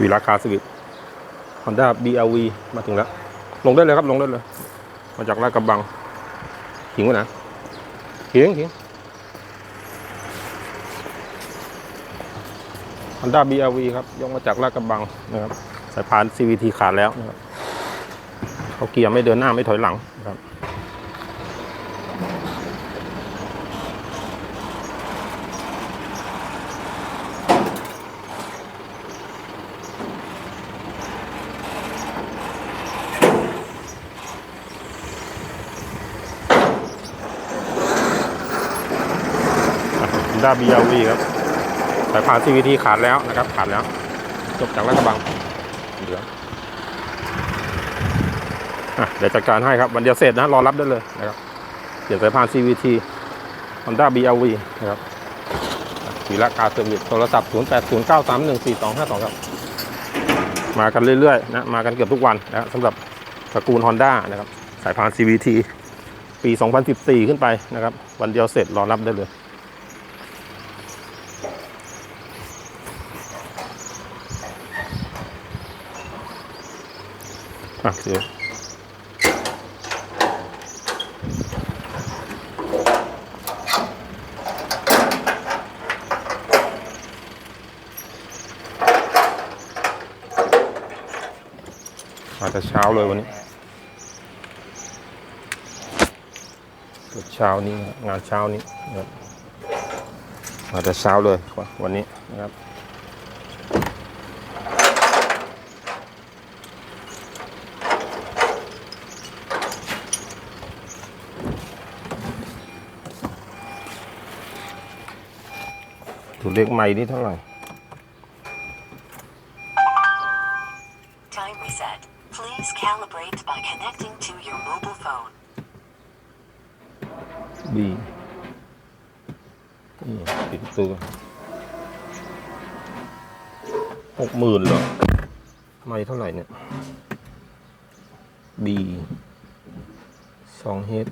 วีราคาสวิตฮอนด้า BRV มาถึงแล้ว ลงได้เลยครับ ลงได้เลย มาจากลาดกระบังถิงว้นะถิงถิงฮอนด้า BRV ครับยกมาจากลาดกระบังนะครับ สายพาน CVT ขาดแล้วนะครับเขาเกียร์ไม่เดินหน้าไม่ถอยหลังนะครับ ด้าบียาวีครับสายพาน CVT ขาดแล้วนะครับ ขาดแล้ว จบจากรัฐบังเหลืออะเดี๋ยวจัดการให้ครับวันเดียวเสร็จนะรอรับได้เลยนะครับเปลี่ยนสายพาน CVT Honda BRV นะครับวีละกาเซอร์วิสโทรศัพท์ 0809314252 ครับ มากันเรื่อยๆนะมากันเกือบทุกวันนะครับสำหรับตระกูล Honda นะครับ สายพาน CVT ปี 2014 ขึ้นไปนะครับ วันเดียวเสร็จรอรับได้เลย อะเดี๋ยวมาแต่เช้าเลยวันนี้เช้านี้งานเช้านี้นะครับมาแต่เช้าเลยวันนี้นะครับ ตัวเลขใหม่นี่เท่าไหร่ Time reset. Please calibrate by connecting to your mobile phone. B นี่ปิดตัวหกหมื่นเหรอไม่เท่าไหร่เนี่ย B สองเฮด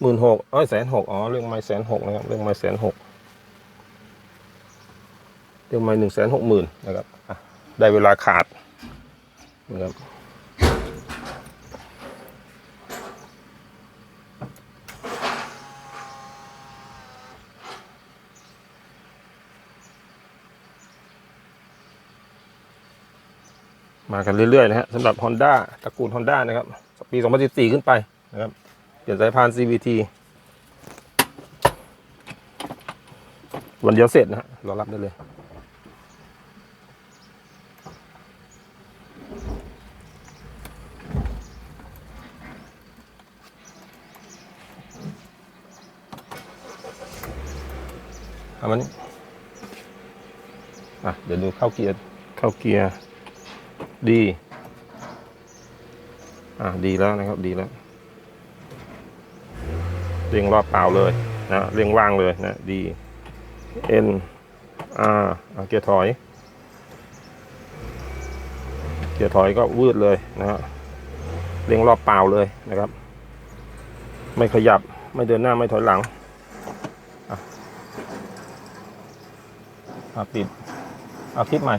หมื่นหกอ้ยแสนหกอ๋อเรื่องไม่แสนหกนะครับเรื่องไม่แสนหกเรื่องไม่หนึ่งแสนหกหมื่นนะครับอะได้เวลาขาดนะครับมากันเรื่อยๆนะฮะสำหรับ Honda ตระกูล Honda นะครับ ปี 2014 ขึ้นไปนะครับ ลี่ยนสายพาน CVT วันเดียวเสร็จนะฮะรอรับได้เลย เอามันนี่อะ เดี๋ยวดูเข้าเกียร์ เข้าเกียร์ ดี อะ ดีแล้วนะครับ ดีแล้ว เร่งรอบเปล่าเลยนะเร่งว่างเลยนะดี N R เกียร์ถอย เกียร์ถอยก็วืดเลยนะฮะเร่งรอบเปล่าเลยนะครับ ไม่ขยับไม่เดินหน้าไม่ถอยหลังอะอะปิดเอาคลิปใหม่